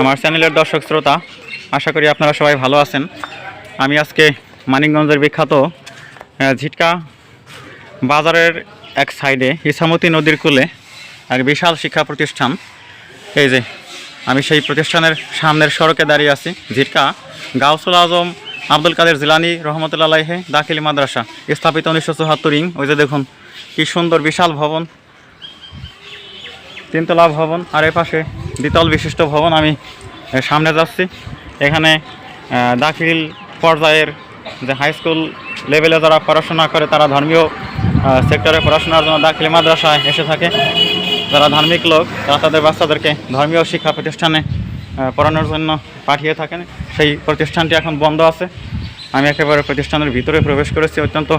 আমার চ্যানেলের দর্শক শ্রোতা, আশা করি আপনারা সবাই ভালো আছেন। আমি আজকে মানিকগঞ্জের বিখ্যাত ঝিটকা বাজারের এক সাইডে ইসামতি নদীর কূলে এক বিশাল শিক্ষা প্রতিষ্ঠান। এই যে, আমি সেই প্রতিষ্ঠানের সামনের সড়কে দাঁড়িয়ে আছি, ঝিটকা গাউসুল আজম আব্দুল কাদের জিলানি রহমতুল্লাহে দাখিল মাদ্রাসা, স্থাপিত উনিশশো চুহাত্তর ইং। ওই যে দেখুন, কি সুন্দর বিশাল ভবন, তিনতলা ভবন, আর এ পাশে দ্বিতল বিশিষ্ট ভবন, আমি সামনে যাচ্ছি। এখানে দাখিল পর্যায়ের যে হাই স্কুল লেভেলে যারা পড়াশোনা করে, তারা ধর্মীয় সেক্টরে পড়াশোনার জন্য দাখিল মাদ্রাসায় এসে থাকে। যারা ধার্মিক লোক, তারা তাদের বাচ্চাদেরকে ধর্মীয় শিক্ষা প্রতিষ্ঠানে পড়ানোর জন্য পাঠিয়ে থাকেন। সেই প্রতিষ্ঠানটি এখন বন্ধ আছে। আমি একেবারে প্রতিষ্ঠানের ভিতরে প্রবেশ করেছি, অত্যন্ত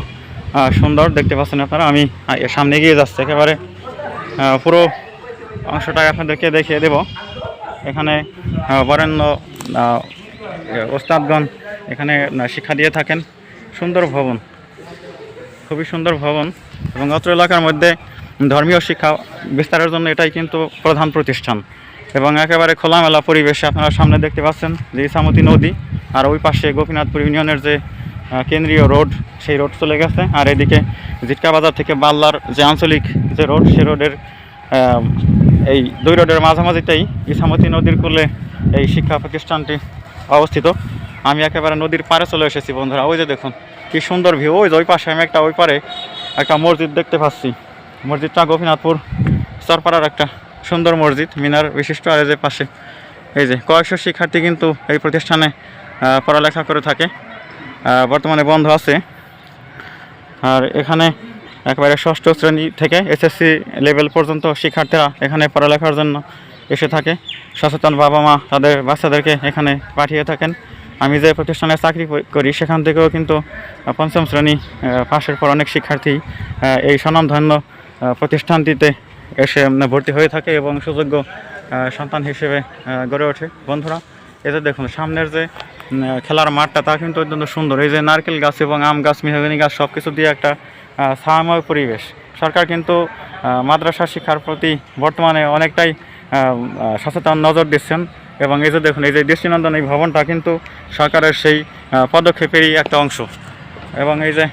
সুন্দর, দেখতে পাচ্ছেন আপনারা। আমি সামনে এগিয়ে যাচ্ছি। একেবারে পুরো অংশটা আপনাদেরকে দেখিয়ে দেব। এখানে বরেণ্য ওস্তাদগণ এখানে শিক্ষা দিয়ে থাকেন। সুন্দর ভবন, খুবই সুন্দর ভবন এবং অত্র এলাকার মধ্যে ধর্মীয় শিক্ষা বিস্তারের জন্য এটাই কিন্তু প্রধান প্রতিষ্ঠান। এবং একেবারে খোলামেলা পরিবেশে আপনারা সামনে দেখতে পাচ্ছেন যে ইসামতি নদী আর ওই পাশে গোপীনাথপুর ইউনিয়নের যে কেন্দ্রীয় রোড, সেই রোড চলে গেছে। আর এদিকে জিটকা বাজার থেকে বাল্লার যে আঞ্চলিক যে রোড, সে রোডের এই দুই রোডের মাঝামাঝিতেই ইসামতি নদীর কূলে এই শিক্ষা প্রতিষ্ঠানটি অবস্থিত। আমি একেবারে নদীর পাড়ে চলে এসেছি বন্ধুরা। ওই যে দেখুন, কি সুন্দর ভিউ ওই যে ওই পাশে আমি একটা, ওই পারে একটা মসজিদ দেখতে পাচ্ছি। মসজিদটা গোপীনাথপুর চরপাড়ার একটা সুন্দর মসজিদ, মিনার বিশিষ্ট। আর যে পাশে, এই যে কয়েকশো শিক্ষার্থী কিন্তু এই প্রতিষ্ঠানে পড়ালেখা করে থাকে। বর্তমানে বন্ধ আছে। আর এখানে একেবারে ষষ্ঠ শ্রেণি থেকে এসএসসি লেভেল পর্যন্ত শিক্ষার্থীরা এখানে পড়ালেখার জন্য এসে থাকে। সচেতন বাবা মা তাদের বাচ্চাদেরকে এখানে পাঠিয়ে থাকেন। আমি যে প্রতিষ্ঠানে চাকরি করি- সেখান থেকেও কিন্তু পঞ্চম শ্রেণি পাশের পর অনেক শিক্ষার্থী এই স্বনামধন্য প্রতিষ্ঠানটিতে এসে ভর্তি হয়ে থাকে এবং সুযোগ্য সন্তান হিসেবে গড়ে ওঠে। বন্ধুরা এতে দেখুন, সামনের যে খেলার মাঠটা, তা কিন্তু অত্যন্ত সুন্দর। এই যে নারকেল গাছ এবং আম গাছ, মেহগনি গাছ সব কিছু দিয়ে একটা ছায়াময় পরিবেশ। সরকার কিন্তু মাদ্রাসা শিক্ষার প্রতি বর্তমানে অনেকটাই সচেতন নজর দিচ্ছেন এবং এই যে দেখুন, এই যে দৃষ্টিনন্দন এই ভবনটা কিন্তু সরকারের সেই পদক্ষেপেরই একটা অংশ। এবং এই যে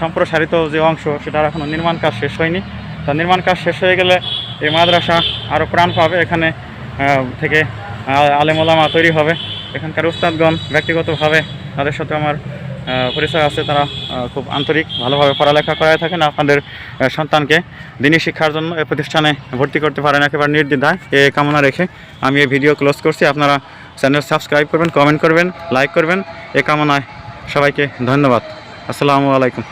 সম্প্রসারিত যে অংশ, সেটার এখনও নির্মাণ কাজ শেষ হয়নি। তা নির্মাণ কাজ শেষ হয়ে গেলে এই মাদ্রাসা আরও প্রাণ পাবে এখানে থেকে আলেমোলামা তৈরি হবে। এখানকার উস্তাদগণ ব্যক্তিগতভাবে তাদের সাথে আমার পরিচয় আছে, তারা খুব আন্তরিক, ভালোভাবে পড়ালেখা করায় থাকেন। আপনাদের সন্তানকে দিনই শিক্ষার জন্য এই প্রতিষ্ঠানে ভর্তি করতে পারেন, একেবারে নির্দ্বিধায় এ কামনা রেখে আমি এই ভিডিও ক্লোজ করছি। আপনারা চ্যানেল সাবস্ক্রাইব করবেন, কমেন্ট করবেন, লাইক করবেন। এ কামনায় সবাইকে ধন্যবাদ। আসসালামু আলাইকুম।